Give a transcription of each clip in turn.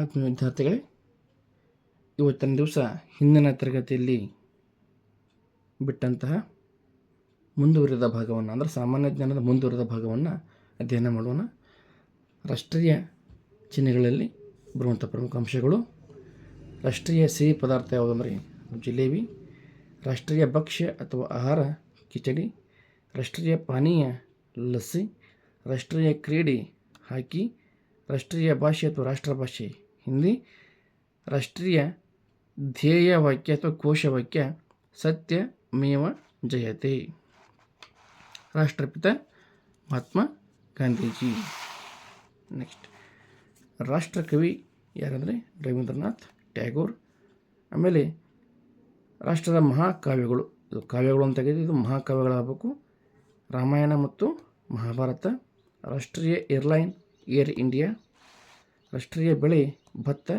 ಆತ್ಮೀಯ ವಿದ್ಯಾರ್ಥಿಗಳೇ ಇವತ್ತಿನ ದಿವಸ ಹಿಂದಿನ ತರಗತಿಯಲ್ಲಿ ಬಿಟ್ಟಂತಹ ಮುಂದುವರಿದ ಭಾಗವನ್ನು, ಅಂದರೆ ಸಾಮಾನ್ಯ ಜ್ಞಾನದ ಮುಂದುವರಿದ ಭಾಗವನ್ನು ಅಧ್ಯಯನ ಮಾಡೋಣ. ರಾಷ್ಟ್ರೀಯ ಚಿಹ್ನೆಗಳಲ್ಲಿ ಬರುವಂಥ ಪ್ರಮುಖ ಅಂಶಗಳು, ರಾಷ್ಟ್ರೀಯ ಸಿಹಿ ಪದಾರ್ಥ ಯಾವುದಂದರೆ ಜಿಲೇಬಿ, ರಾಷ್ಟ್ರೀಯ ಭಕ್ಷ್ಯ ಅಥವಾ ಆಹಾರ ಕಿಚಡಿ, ರಾಷ್ಟ್ರೀಯ ಪಾನೀಯ ಲಸ್ಸಿ, ರಾಷ್ಟ್ರೀಯ ಕ್ರೀಡೆ ಹಾಕಿ, ರಾಷ್ಟ್ರೀಯ ಭಾಷೆ ಅಥವಾ ರಾಷ್ಟ್ರಭಾಷೆ ಹಿಂದಿ, ರಾಷ್ಟ್ರೀಯ ಧ್ಯೇಯ ವಾಕ್ಯ ಅಥವಾ ಕೋಶವಾಕ್ಯ ಸತ್ಯ ಮೇವ ಜಯತೆ. ರಾಷ್ಟ್ರಪಿತ ಮಹಾತ್ಮ ಗಾಂಧೀಜಿ. ನೆಕ್ಸ್ಟ್, ರಾಷ್ಟ್ರಕವಿ ಯಾರಂದರೆ? ರವೀಂದ್ರನಾಥ್ ಟ್ಯಾಗೋರ್. ಆಮೇಲೆ ರಾಷ್ಟ್ರದ ಮಹಾಕಾವ್ಯಗಳು. ಇದು ಕಾವ್ಯಗಳು ಅಂತ ತೆಗೆದು ಇದು ಮಹಾಕಾವ್ಯಗಳಾಗಬೇಕು. ರಾಮಾಯಣ ಮತ್ತು ಮಹಾಭಾರತ, ರಾಷ್ಟ್ರೀಯ ಏರ್ಲೈನ್ ಏರ್ ಇಂಡಿಯಾ ರಾಷ್ಟ್ರೀಯ ಬೆಳೆ ಭತ್ತ,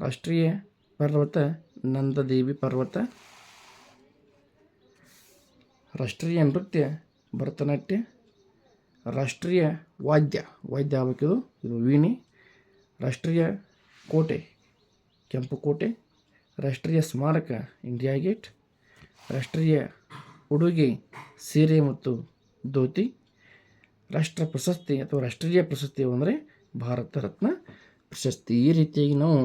ರಾಷ್ಟ್ರೀಯ ಪರ್ವತ, ನಂದದೇವಿ ಪರ್ವತ. ರಾಷ್ಟ್ರೀಯ ನೃತ್ಯ, ಭರತನಾಟ್ಯ. ರಾಷ್ಟ್ರೀಯ ವಾದ್ಯ ವಾದ್ಯ ಆಗಬೇಕಿದು ಇದು ವೀಣೆ. ರಾಷ್ಟ್ರೀಯ ಕೋಟೆ, ಕೆಂಪು ಕೋಟೆ. ರಾಷ್ಟ್ರೀಯ ಸ್ಮಾರಕ, ಇಂಡಿಯಾ ಗೇಟ್. ರಾಷ್ಟ್ರೀಯ ಉಡುಗೆ, ಸೀರೆ ಮತ್ತು ಧೋತಿ. ರಾಷ್ಟ್ರ ಪ್ರಶಸ್ತಿ ಅಥವಾ ರಾಷ್ಟ್ರೀಯ ಪ್ರಶಸ್ತಿ ಅಂದರೆ ಭಾರತ ರತ್ನ. ಪ್ರಶಸ್ತಿ ಈ ರೀತಿಯಾಗಿ ನಾವು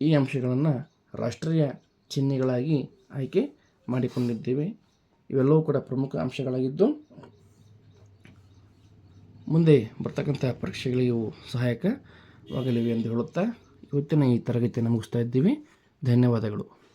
ಈ ಅಂಶಗಳನ್ನು ರಾಷ್ಟ್ರೀಯ ಚಿಹ್ನೆಗಳಾಗಿ ಆಯ್ಕೆ ಮಾಡಿಕೊಂಡಿದ್ದೇವೆ. ಇವೆಲ್ಲವೂ ಕೂಡ ಪ್ರಮುಖ ಅಂಶಗಳಾಗಿದ್ದು, ಮುಂದೆ ಬರ್ತಕ್ಕಂಥ ಪರೀಕ್ಷೆಗಳಿಗೆ ಇವು ಸಹಾಯಕವಾಗಲಿವೆ ಎಂದು ಹೇಳುತ್ತಾ, ಇವತ್ತಿನ ಈ ತರಗತಿಯನ್ನು ಮುಗಿಸ್ತಾ ಇದ್ದೀವಿ. ಧನ್ಯವಾದಗಳು.